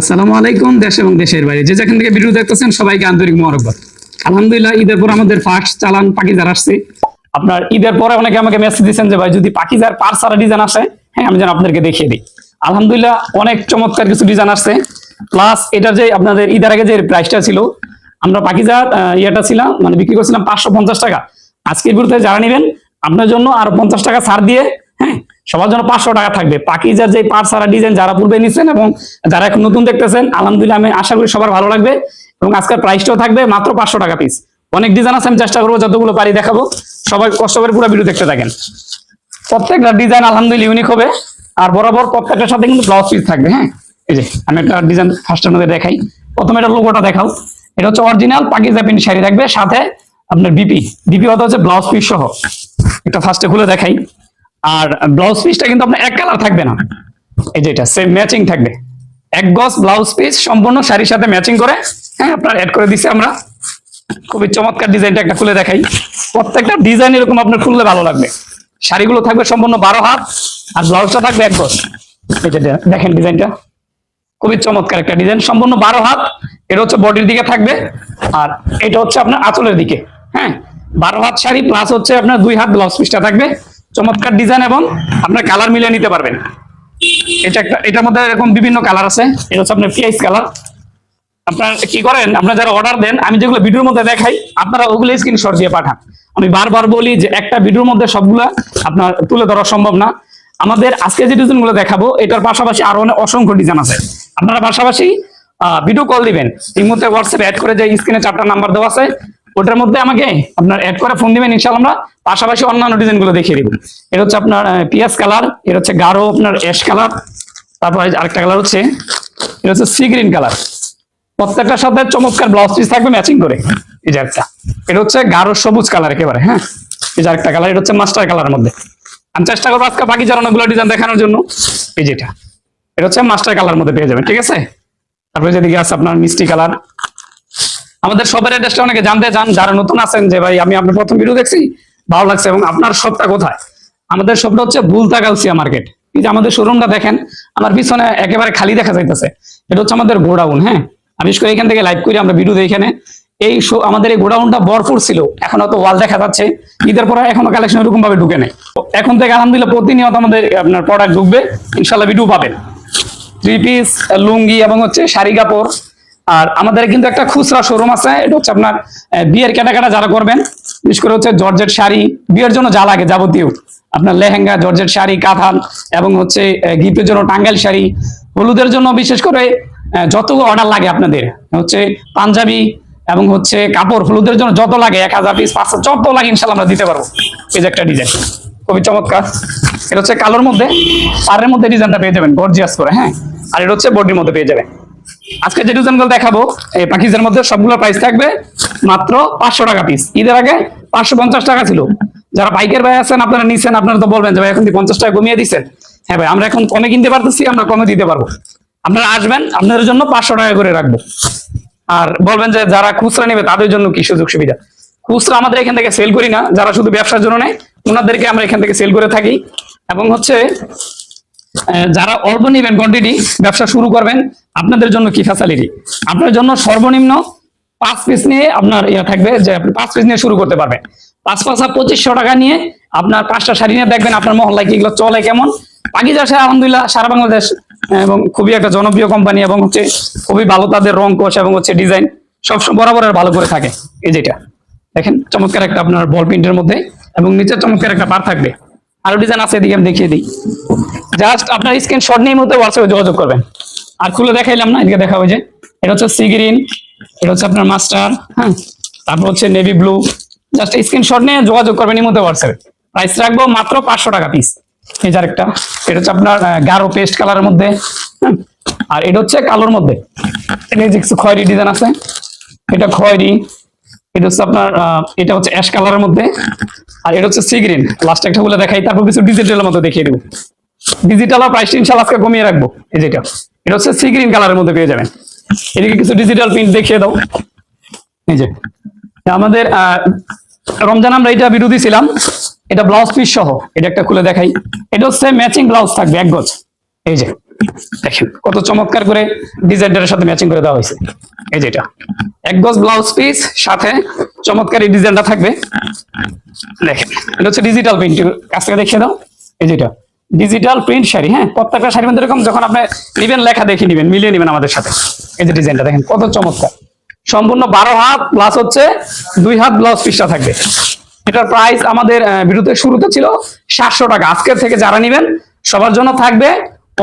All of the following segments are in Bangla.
আসসালামু আলাইকুম, দেশ এবং দেশের বাইরে। যে যেখান থেকে ভিডিও দেখতেছেন, সবাইকে আন্তরিক মোবারকবাদ। আলহামদুলিল্লাহ, ঈদের পর আমাদের ফার্স্ট চালান পাকিজার আসছে। আপনার ঈদের পরে অনেকে আমাকে মেসেজ দিচ্ছেন যে, ভাই, যদি পাকিজার পার সারা ডিজাইন আসে হ্যাঁ আমি যেন আপনাদেরকে দেখিয়ে দিই। আলহামদুলিল্লাহ, অনেক চমৎকার কিছু ডিজাইন আসছে। প্লাস এটার যে আপনাদের ঈদের আগে যে প্রাইসটা ছিল, আমরা পাকিজার ইয়েটা ছিলাম মানে বিক্রি করছিলাম পাঁচশো পঞ্চাশ টাকা। আজকের বিরুদ্ধে যারা নেবেন, আপনার জন্য আরও পঞ্চাশ টাকা ছাড় দিয়ে হ্যাঁ সবার জন্য পাঁচশো টাকা থাকবে। পাকিজার যে পার সারা ডিজাইন যারা পূর্বে নিচ্ছেন এবং যারা এখন নতুন দেখতেছেন, আলহামদুলিল্লাহ আমি আশা করি সবার ভালো লাগবে এবং আজকের প্রাইসটাও থাকবে মাত্র পাঁচশো টাকা পিস অনেক ডিজাইন আছে, আমি চেষ্টা করব যতগুলো পারি দেখাবো। সবাই কষ্ট করে পুরো ভিডিও দেখতে থাকেন। প্রত্যেকটা ডিজাইন আলহামদুলিল্লাহ ইউনিক হবে। আর বরাবর প্রত্যেকটার সাথে কিন্তু ব্লাউজ পিস থাকবে হ্যাঁ? এই যে, আমি একটা ডিজাইন ফার্স্টের মধ্যে দেখাই। প্রথমে এটা লোগোটা দেখাও। এটা হচ্ছে অরিজিনাল পাকিজা প্রিন্ট শাড়ি থাকবে। সাথে আপনার বিপি বিপি হতে হচ্ছে ব্লাউজ পিস সহ। এটা ফার্স্টে খুলে দেখাই। আর ব্লাউজ পিসটা কিন্তু আপনার এক কালার থাকবে না। এই যে এটা সেম ম্যাচিং থাকবে। এক গজ ব্লাউজ পিস সম্পূর্ণ শাড়ির সাথে ম্যাচিং করে হ্যাঁ আপনার অ্যাড করে দিছি আমরা। খুবই চমৎকার ডিজাইনটা একটা খুলে দেখাই। প্রত্যেকটা ডিজাইন এরকম আপনার খুললে ভালো লাগবে। শাড়িগুলো থাকবে সম্পূর্ণ বারো হাত, আর ব্লাউজটা থাকবে এক গজ। এই যে দেখেন ডিজাইনটা। খুবই চমৎকার একটা ডিজাইন, সম্পূর্ণ বারো হাত, এটা হচ্ছে বডির দিকে থাকবে, আর এটা হচ্ছে আপনার আঁচলের দিকে হ্যাঁ। বারো হাত শাড়ি প্লাস হচ্ছে আপনার দুই হাত ব্লাউজ পিসটা থাকবে। চমৎকার ডিজাইন এবং আপনার কালার মিলিয়ে নিতে পারবেন। এটা একটা, এটার মধ্যে এরকম বিভিন্ন কালার আছে। এটা হচ্ছে আপনার পিআইস কালার আপনার কি করেন, আপনারা যারা অর্ডার দেন, আমি যেগুলো ভিডিওর মধ্যে দেখাই, আপনারা ওগুলো স্ক্রিনশট দিয়ে পাঠান। আমি বারবার বলি যে একটা ভিডিওর মধ্যে সবগুলা আপনার তুলে ধরা সম্ভব না। আমাদের আজকে যে ডিজাইনগুলো দেখাবো, এটার পাশাপাশি আরও অনেক অসংখ্য ডিজাইন আছে। আপনারা পাশাপাশি ভিডিও কল দিবেন। এই মুহূর্তে হোয়াটসঅ্যাপ অ্যাড করে যে স্ক্রিনে চারটা নাম্বার দেওয়া আছে ওটার মধ্যে আমাকে আপনার অ্যাড করে ফোন দিবেন, ইনশাআল্লাহ আমরা পাশাপাশি অন্যান্য ডিজাইনগুলো দেখিয়ে দিব। এটা হচ্ছে আপনার পিয়াস কালার, এটা হচ্ছে গাঢ় আপনার অ্যাশ কালার, তারপর আরেকটা কালার হচ্ছে, এটা হচ্ছে সি গ্রিন কালার। প্রত্যেকটার সাথে চমৎকার ব্লাউজ পিস থাকবে ম্যাচিং করে। এই যে একটা এটা হচ্ছে গাঢ় সবুজ কালার একেবারে হ্যাঁ? এই যে একটা কালার, এটা হচ্ছে মাস্টার কালারের মধ্যে। আমি চেষ্টা করব আজকে বাকি যারা অনেকগুলো ডিজাইন দেখানোর জন্য। এই যেটা। এটা হচ্ছে মাস্টার কালার মধ্যে পেয়ে যাবেন, ঠিক আছে? তারপরে যেদিকে আছে আপনার মিষ্টি কালার আমাদের সবার অ্যাড্রেসটা অনেকে জানতে চান, যারা নতুন আছেন যে ভাই, আমি আপনার প্রথম ভিডিও দেখছি, ভালো লাগছে এবং আপনার শপটা কোথায়? আমাদের শপটা হচ্ছে বুলতা গাউসিয়া মার্কেট। যে আমাদের শোরুমটা দেখেন, আমার পিছনে একেবারে খালি দেখা যাইতেছে। এটা হচ্ছে আমাদের গোডাউন হ্যাঁ? আমি করে এখান থেকে লাইভ করি, আমরা ভিডিও এখানে এই আমাদের এই গোডাউনটা ভরপুর ছিল, এখন হয়তো ওয়াল দেখা যাচ্ছে। ঈদের পরে এখনও কালেকশন এরকম ভাবে ঢুকে নেই। এখন থেকে আলহামদুলিল্লাহ প্রতিনিয়ত আমাদের আপনার প্রোডাক্ট ঢুকবে ইনশাল্লাহ ভিডিও পাবেন। থ্রি পিস লুঙ্গি এবং হচ্ছে শাড়ি কাপড়। আর আমাদের কিন্তু একটা খুচরা শোরুম আছে, এটা হচ্ছে আপনার বিয়ের কেনাকাটা যারা করবেন, বিশেষ করে হচ্ছে জর্জেট শাড়ি, বিয়ের জন্য যা লাগে যাবতীয়, আপনার লেহেঙ্গা, জর্জেট শাড়ি কাঁথান এবং হচ্ছে গিফটের জন্য টাঙ্গাইল শাড়ি, হলুদের জন্য বিশেষ করে যতগুলো অর্ডার লাগে আপনাদের, হচ্ছে পাঞ্জাবি এবং হচ্ছে কাপড়, হলুদের জন্য যত লাগে, এক হাজার পিস পাঁচশো যত লাগে ইনশাল্লাহ আমরা দিতে পারব, এই যে একটা ডিজাইন খুবই চমৎকার, এটা হচ্ছে কালোর মধ্যে, পাড়ের মধ্যে ডিজাইনটা পেয়ে যাবেন গর্জিয়াস করে হ্যাঁ আর এটা হচ্ছে বডির মধ্যে পেয়ে যাবেন। আজকে যে ডিজাইনগুলো দেখাবো, এই পাখিজের মধ্যে সবগুলো প্রাইস থাকবে মাত্র পাঁচশো টাকা পিস ঈদের আগে পাঁচশো পঞ্চাশ টাকা ছিল। যারা বাইকের ভাই আছেন, আপনারা নিছেন, আপনারা তো বলবেন যে ভাই, এখন পঞ্চাশ টাকা কমিয়ে দিচ্ছেন হ্যাঁ ভাই, আমরা এখন কমে কিনতে পারতেছি, আমরা কমে দিতে পারব। আপনারা আসবেন, আপনাদের জন্য পাঁচশো টাকা করে রাখব। আর বলবেন যে যারা খুচরা নেবে, তাদের জন্য কি সুযোগ সুবিধা? খুচরা আমাদের এখান থেকে সেল করি না, যারা শুধু ব্যবসার জন্য নেয়, ওনাদেরকে আমরা এখান থেকে সেল করে থাকি। এবং হচ্ছে যারা অল্প নিবেন কোয়ান্টিটি ব্যবসা শুরু করবেন, আপনাদের জন্য কি ফ্যাসিলিটি আপনার জন্য সর্বনিম্ন পাঁচ পিস নিয়ে আপনার ইয়ে থাকবে যে আপনি পাঁচ পিস নিয়ে শুরু করতে পারবেন। পাঁচ পাঁচা পঁচিশশো টাকা নিয়ে আপনার পাঁচটা শাড়ি নিয়ে দেখবেন আপনার মহল্লায় কি এগুলো চলে কেমন। পাকিজা শাড়ি আলহামদুলিল্লাহ, সারা বাংলাদেশ এবং খুবই একটা জনপ্রিয় কোম্পানি এবং হচ্ছে খুবই ভালো তাদের রং কোষ এবং হচ্ছে ডিজাইন সব বরাবরের ভালো করে থাকে। এই যেটা। দেখেন, চমৎকার একটা আপনার বল প্রিন্টের মধ্যে এবং নিচে চমৎকার একটা পার থাকবে। আরও ডিজাইন আছে এদিকে আমি দেখিয়ে দিই। জাস্ট আপনার স্ক্রিন শট নিয়ে মতো হোয়াটসঅ্যাপে যোগাযোগ করবেন। আর খুলে দেখাইলাম না এদিকে দেখাবো যে। এটা হচ্ছে সি গ্রিন এটা হচ্ছে আপনার মাস্টার হ্যাঁ? তারপর হচ্ছে navy blue just screen shot নিয়ে যোগাযোগ করবেন এই মতো হোয়াটসঅ্যাপে প্রাইস রাখব মাত্র পাঁচশো টাকা পিস এই যে আরেকটা। এটা হচ্ছে আপনার গাঢ় পেস্ট কালারের মধ্যে হ্যাঁ, আর এটা হচ্ছে কালোর মধ্যে। এটা যে কিছু খয়েরি ডিজাইন আছে। এটা খয়েরি এটা হচ্ছে আপনার এটা হচ্ছে অ্যাশ কালারের মধ্যে। আর এটা হচ্ছে সি গ্রিন লাস্ট একটা বলে দেখাই, তারপর কিছু ডিজিটালের মতো দেখিয়ে দেবো। ডিজিটাল আর প্রাইসটা ইনশাল্লাহ আজকে কমিয়ে রাখব, এই যেটা। এটা হচ্ছে সি গ্রিন কালারের মধ্যে পেয়ে যাবেন। এদিকে কিছু ডিজিটাল প্রিন্ট দেখিয়ে দাও। এই যে, আমাদের রমজান আমরা এটা বিরোধী ছিলাম। এটা ব্লাউজ পিস সহ, এটা একটা খুলে দেখাই। এটা হচ্ছে ম্যাচিং ব্লাউজ থাকবে এক গজ। এই যে দেখেন কত চমৎকার করে ডিজাইনটার সাথে ম্যাচিং করে দেওয়া হয়েছে। এই যেটা এক গজ ব্লাউজ পিস সাথে চমৎকার এই ডিজাইনটা থাকবে। দেখেন, এটা হচ্ছে ডিজিটাল প্রিন্ট কাছ থেকে দেখিয়ে দাও। এই যেটা ডিজিটাল প্রিন্ট শাড়ি হ্যাঁ? প্রত্যেকটা শাড়ির মধ্যে এরকম যখন আপনি নিবেন, লেখা দেখে নিবেন, মিলিয়ে নিবেন আমাদের সাথে। এই যে ডিজাইনটা, দেখেন কত চমৎকার। সম্পূর্ণ বারো হাত প্লাস হচ্ছে দুই হাত ব্লাউজ পিসটা থাকবে। এটার প্রাইস আমাদের বিরুদ্ধে শুরুতে ছিল সাতশো টাকা। আজকের থেকে যারা নিবেন, সবার জন্য থাকবে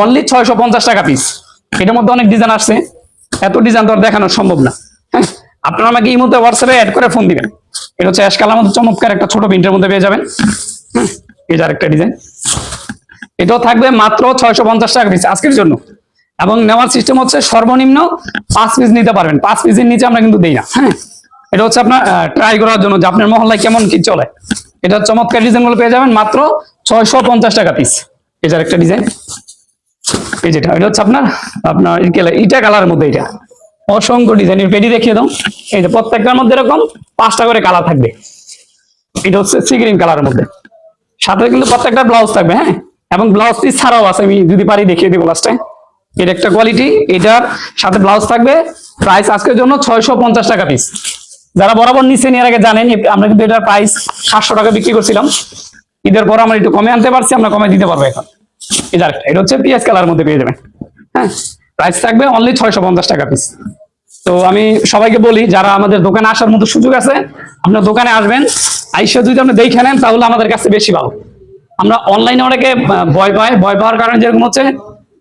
অনলি ছয়শো পঞ্চাশ টাকা পিস এটার মধ্যে অনেক ডিজাইন আসছে। এত ডিজাইন তো আর দেখানো সম্ভব না। হ্যাঁ আপনারা আমাকে এই মধ্যে হোয়াটসঅ্যাপে অ্যাড করে ফোন দিবেন। এটা হচ্ছে অ্যাশ কালার চমৎকার একটা ছোট প্রিন্টের মধ্যে পেয়ে যাবেন। হ্যাঁ এই যে আরেকটা ডিজাইন এটাও থাকবে মাত্র ছয়শো পঞ্চাশ টাকা পিস আজকের জন্য। এবং নেওয়ার সিস্টেম হচ্ছে সর্বনিম্ন পাঁচ পিস নিতে পারবেন। পাঁচ পিসের নিচে আমরা কিন্তু দিই না। হ্যাঁ এটা হচ্ছে আপনার ট্রাই করার জন্য যে আপনার মহল্লায় কেমন কি চলে। এটা চমৎকার ডিজাইনগুলো পেয়ে যাবেন মাত্র ছয়শো পঞ্চাশ টাকা পিস এটার একটা ডিজাইন এই যেটা এটা হচ্ছে আপনার আপনার ইটা কালারের মধ্যে এটা। অসংখ্য ডিজাইন এর পেডি দেখিয়ে দাও। এই যে প্রত্যেকটার মধ্যে এরকম পাঁচটা করে কালার থাকবে। এটা হচ্ছে সি গ্রিন কালারের মধ্যে। সাথে কিন্তু প্রত্যেকটা ব্লাউজ থাকবে হ্যাঁ? এবং ব্লাউজ পিস ছাড়াও আছে, আমি যদি পারি দেখিয়ে দিব লাস্টে এটা একটা কোয়ালিটি এটার সাথে ব্লাউজ থাকবে। প্রাইস আজকের জন্য ছয়শো পঞ্চাশ টাকা পিস যারা বরাবর নিচে নিয়ে আগে জানেন আমরা কিন্তু এটার প্রাইস সাতশো টাকা বিক্রি করছিলাম। ঈদের পর আমরা একটু কমে আনতে পারছি, আমরা কমে দিতে পারব এখন। এটা হচ্ছে পিএস কালার মধ্যে পেয়ে যাবেন। হ্যাঁ প্রাইস থাকবে অনলি ছয়শো পঞ্চাশ টাকা পিস তো আমি সবাইকে বলি, যারা আমাদের দোকানে আসার মতো সুযোগ আছে, আপনার দোকানে আসবেন, আইসা যদি আপনি দেখে নেন, তাহলে আমাদের কাছে বেশি ভালো। আমরা অনলাইনে অনেকে ভয় পায়, ভয় পাওয়ার কারণে যেরকম হচ্ছে,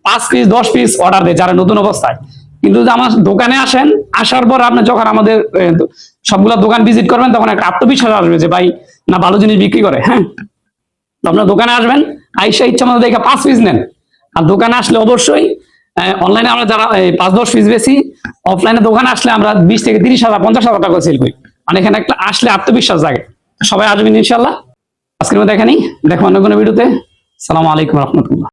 পাঁচ পিস দশ পিস অর্ডার দেয় যারা নতুন অবস্থায়। কিন্তু আমার দোকানে আসেন, আসার পর আপনি যখন আমাদের সবগুলা দোকান ভিজিট করবেন, তখন একটা আত্মবিশ্বাস আসবে যে, ভাই, না ভালো জিনিস বিক্রি করে। হ্যাঁ আপনার দোকানে আসবেন, আইসা ইচ্ছা মতো দেখে পাঁচ পিস নেন। আর দোকানে আসলে অবশ্যই অনলাইনে আমরা যারা পাঁচ দশ পিস বেশি অফলাইনে দোকানে আসলে আমরা বিশ থেকে তিরিশ হাজার, পঞ্চাশ হাজার টাকা সেল করি। মানে এখানে একটা আসলে আত্মবিশ্বাস জাগে। সবাই আসবেন ইনশাল্লাহ আজকের মধ্যে এখানেই। দেখো অন্য কোনো ভিডিওতে সালামু আলাইকুম রহমতুল্লাহ।